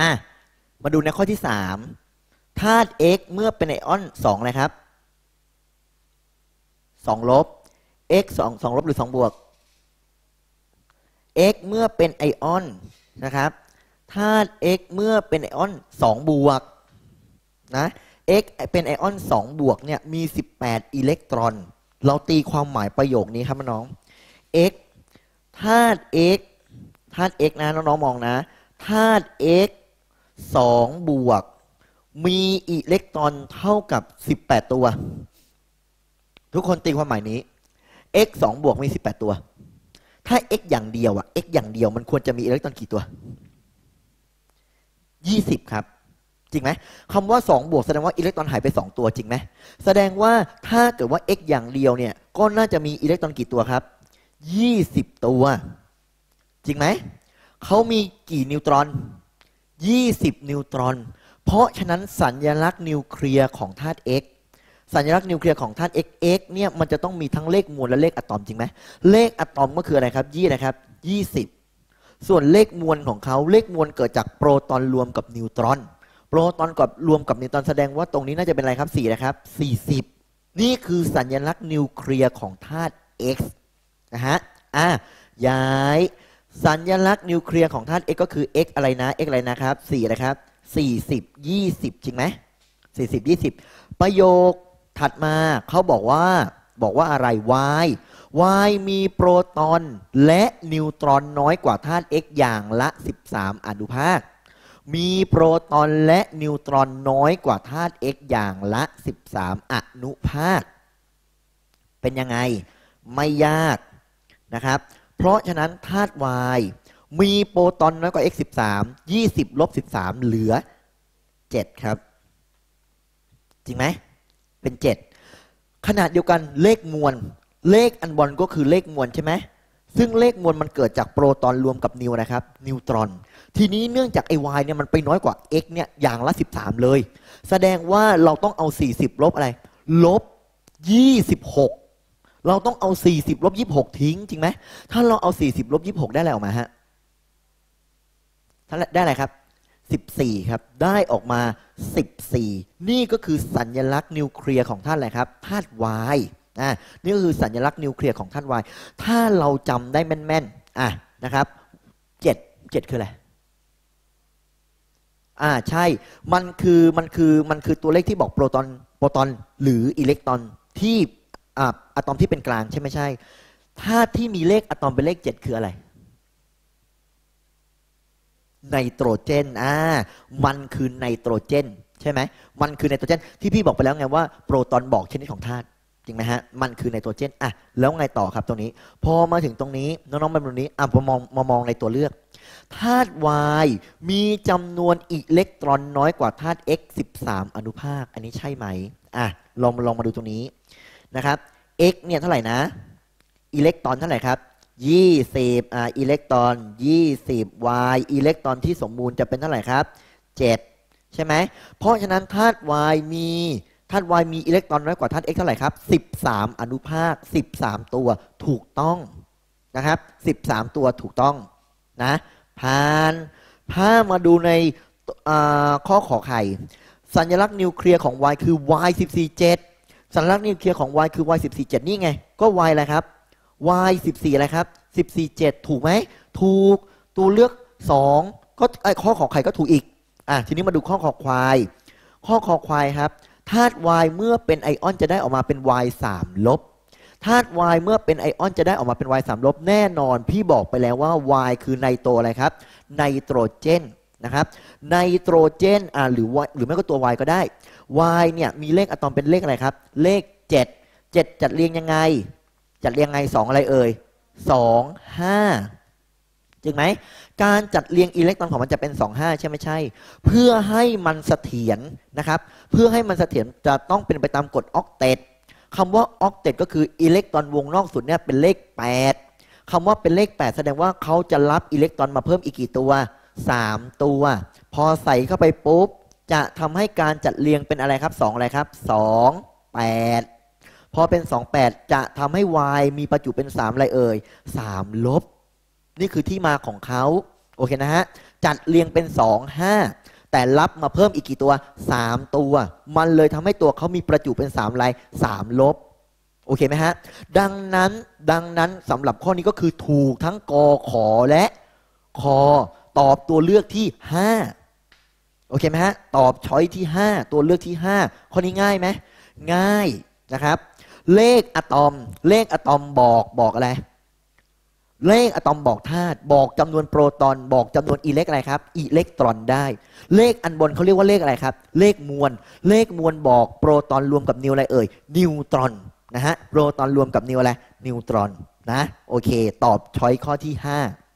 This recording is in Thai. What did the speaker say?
อะมาดูในข้อที่สามธาตุ x เมื่อเป็นไอออนสองอะไรครับสองลบ x สองสองลบหรือสองบวก x เมื่อเป็นไอออนนะครับธาตุ x เมื่อเป็นไอออนสองบวกนะ x เป็นไอออนสองบวกเนี่ยมี 18 อิเล็กตรอน เราตีความหมายประโยคนี้ครับน้อง x ธาตุ x ธาตุ x นะน้องๆมองนะธาตุ x สองบวก มีอิเล็กตรอนเท่ากับ 18 ตัว ทุกคนตีความหมายนี้ x สองบวกมี 18 ตัว ถ้า x อย่างเดียวอะ x อย่างเดียวมันควรจะมีอิเล็กตรอนกี่ตัว 20 ครับ จริงไหมคำว่า 2 บวกแสดงว่าอิเล็กตรอนหายไป 2 ตัวจริงไหมแสดงว่าถ้าเกิดว่า x อย่างเดียวเนี่ย ก็น่าจะมีอิเล็กตรอนกี่ตัวครับ 20 ตัว จริงไหมเขามีกี่นิวตรอน 20 นิวตรอน เพราะฉะนั้นสัญญลักษณ์นิวเคลียร์ของธาตุ x สัญลักษณ์นิวเคลียร์ของธาตุ x x เนี่ยมันจะต้องมีทั้งเลขมวลและเลขอะตอมจริงไหมเลขอะตอมก็คืออะไรครับยี่นะครับยี่สิบส่วนเลขมวลของเขาเลขมวลเกิดจากโปรตอนรวมกับนิวตรอน โปรตอนกับรวมกับนิวตรอนแสดงว่าตรงนี้น่าจะเป็นอะไรครับสี่นะครับสี่สิบนี่คือสัญลักษณ์นิวเคลียร์ของธาตุ x นะฮะอะย้าย สัญลักษณ์นิวเคลียร์ของธาตุ x ก็คือ x อะไรนะ x อะไรนะครับสี่นะครับสี่สิบยี่สิบจริงไหมสี่สิบยี่สิบประโยคถัดมาเขาบอกว่าบอกว่าอะไร y y มีโปรตอนและนิวตรอนน้อยกว่าธาตุ x อย่างละ 13 อนุภาค มีโปรตอนและนิวตรอนน้อยกว่าธาตุ x อย่างละ 13 อนุภาค เป็นยังไง ไม่ยากนะครับ เพราะฉะนั้นธาตุ y มีโปรตอนน้อยกว่า x 13 20ลบ13 เหลือ 7 ครับ จริงไหม เป็น 7 ขนาดเดียวกันเลขมวล เลขอันบนก็คือเลขมวลใช่ไหม ซึ่งเลขมวลมันเกิดจากโปรตอนรวมกับนิวนะครับ นิวตรอน ทีนี้เนื่องจากไอวายเนี่ยมันไปน้อยกว่า x เนี่ยอย่างละ 13 เลย แสดงว่าเราต้องเอา 40 ลบอะไร ลบ 26 เราต้องเอา 40ลบ26 ทิ้ง จริงไหม ถ้าเราเอา 40ลบ26 ได้อะไรออกมาฮะได้อะไรครับ 14 ครับ ได้ออกมา 14 นี่ก็คือสัญญลักษณ์นิวเคลียร์ของท่านอะไรครับธาตุวายอ่านี่ก็คือสัญลักษณ์นิวเคลียร์ของธาตุวาย ถ้าเราจำได้แม่นๆอะนะครับ7 7คืออะไรอ่าใช่ มันคือมันคือมันคือตัวเลขที่บอกโปรตอนโปรตอนหรืออิเล็กตรอนที่ อ่าอะตอมที่เป็นกลางใช่ไม่ใช่ถ้าที่มีเลขอะตอมเป็นเลข7คืออะไรไนโตรเจนอ่ามันคือไนโตรเจน ใช่ไหมมันคือไนโตรเจน ที่พี่บอกไปแล้วไงว่าโปรตอนบอกชนิดของธาตุจริงไหมฮะ มันคือไนโตรเจนอะแล้วไงต่อครับตรงนี้ พอมาถึงตรงนี้น้องๆมาตรงนี้อะมามองมามองในตัวเลือกธาตุ Y มีจำนวนอิเล็กตรอนน้อยกว่าธาตุ X 13 อนุภาค อันนี้ใช่ไหมอะลองลองมาดูตรงนี้ นะครับ X เนี่ยเท่าไหร่นะ อิเล็กตรอนเท่าไหร่ครับยี่สิบอ่าอิเล็กตรอนยี่สิบวายอิเล็กตรอนที่สมบูรณ์จะเป็นเท่าไหร่ครับเจ็ดใช่ไหม เพราะฉะนั้นธาตุวายมีธาตุวายมีอิเล็กตรอนน้อยกว่าธาตุเอ็กเท่าไหร่ครับสิบสามอนุภาคสิบสามตัวถูกต้องนะครับสิบสามตัวถูกต้องนะผ่านถ้ามาดูในข้อขอไข่ สัญลักษณ์นิวเคลียร์ของ Y คือ Y 1 4 7 สัญลักษณ์นิวเคลียร์ของ Y คือ Y 1 4 7นี่ไง ก็ Y อะไรครับ y 14อะไรครับ14 7 ถูกไหม ถูก ตัวเลือก 2 ก็ไอข้อขอไข่ก็ถูกอีก อะ ทีนี้มาดูข้อของควาย ข้อของควายครับ ธาตุ y เมื่อเป็นไอออนจะได้ออกมาเป็น y 3ลบ ธาตุ y เมื่อเป็นไอออนจะได้ออกมาเป็น y 3ลบ แน่นอน พี่บอกไปแล้วว่า y คือไนโตรอะไรครับ ไนโตรเจน นะครับไนโตรเจนอ่าหรือหรือไม่ก็ตัว y ก็ได้ y เนี่ยมีเลขอะตอมเป็นเลขอะไรครับ เลข 7 7 จัดเรียงยังไง จัดเรียงไงสองอะไรเอ่ยสองห้าจริงไหม การจัดเรียงอิเล็กตรอนของมันจะเป็นสองห้าใช่ไม่ใช่ เพื่อให้มันเสถียรนะครับ เพื่อให้มันเสถียรจะต้องเป็นไปตามกฎออกเตตคำว่าออกเตตก็คืออิเล็กตรอนวงนอกสุดเนี่ยเป็นเลข 8คำว่าเป็นเลข 8 แสดงว่าเขาจะรับอิเล็กตรอนมาเพิ่มอีกกี่ตัว 3ตัว พอใส่เข้าไปปุ๊บ จะทำให้การจัดเรียงเป็นอะไรครับ2อะไรครับ2 8พอเป็น28จะทำให้ y มีประจุเป็น3อะไรเอ่ย3ลบ นี่คือที่มาของเขาโอเคนะฮะ จัดเรียงเป็น2 5แต่รับมาเพิ่มอีกกี่ตัว3ตัว มันเลยทำให้ตัวเขามีประจุเป็น3ลาย3ลบโอเคไหมฮะ ดังนั้นดังนั้นสำหรับข้อนี้ก็คือถูกทั้งกอขอและคอ ตอบตัวเลือกที่5โอเคไหมฮะ ตอบช้อยที่5ตัวเลือกที่5ข้อนี้ง่ายไหมง่ายนะครับ เลขอะตอม เลขอะตอมบอกบอกอะไร เลขอะตอมบอกธาตุบอกจำนวนโปรตอน บอกจำนวนอิเล็กอะไรครับ อิเล็กตรอนได้ เลขอันบนเขาเรียกว่าเลขอะไรครับ เลขมวล เลขมวลบอกโปรตอนรวมกับนิวอะไรเอ่ย นิวตรอนนะฮะ โปรตอนรวมกับนิวอะไร นิวตรอนนะ โอเค ตอบช้อยข้อที่5